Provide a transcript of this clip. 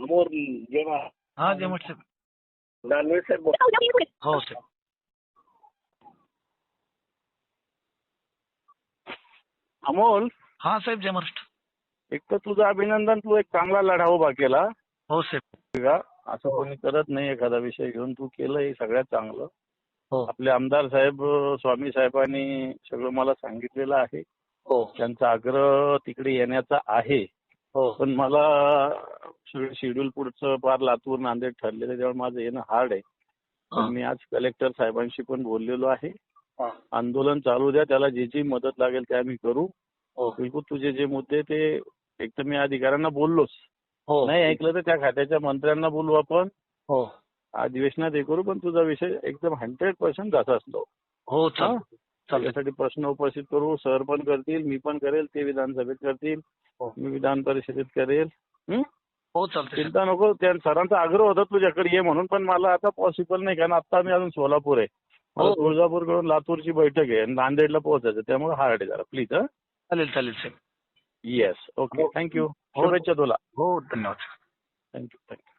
अमोल जेव्हा हा जय मठ साहेब दानवे साहेब बोल- हो साहेब. अमोल. हा साहेब जय महाराष्ट्र. एक तर तुझं अभिनंदन तू एक चांगला लढा उभा केला. हो साहेब. का? असं कोणी करत नाही एखादा विषय घेऊन. तू केलं हे सगळ्यात चांगलं. हो. आपले आमदार साहेब स्वामी साहेबांनी सगळं मला सांगितलेलं आहे. हो. त्यांचा आग्रह तिकडे येण्याचा आहे. हो. पण मला सगळं शेड्यूल पुढचं फार लातूर नांदेड ठरलेलं त्यामुळे माझं येणं हार्ड आहे. पण मी आज कलेक्टर साहेबांशी पण बोललेलो आहे. आंदोलन चालू द्या. त्याला जी जी मदत लागेल ते आम्ही करू. हो. बिलकुल तुझे जे मुद्दे ते एक तर मी अधिकाऱ्यांना बोललोच. हो. नाही ऐकलं तर त्या खात्याच्या मंत्र्यांना बोलू आपण. हो. अधिवेशनात हे करू पण तुझा विषय एकदम हंड्रेड पर्सेंट असा असतो. हो त्यासाठी प्रश्न उपस्थित करू. सर पण करतील मी पण करेल ते विधानसभेत करतील. मी विधान परिषदेत करेल. हं? हो साहेब. चिंता नको. त्या सरांचा आग्रह होता तुझ्याकडे ये म्हणून पण मला आता पॉसिबल नाही कारण आता मी अजून सोलापूर आहे. मला हो. तुळजापूरकडून लातूरची बैठक आहे आणि नांदेडला पोहोचायचं त्यामुळे हार्ड आहे जरा प्लीज हं? चालेल चालेल साहेब येस ओके हो. थँक्यू हो. शुभेच्छा तुला. हो धन्यवाद थँक्यू थँक्यू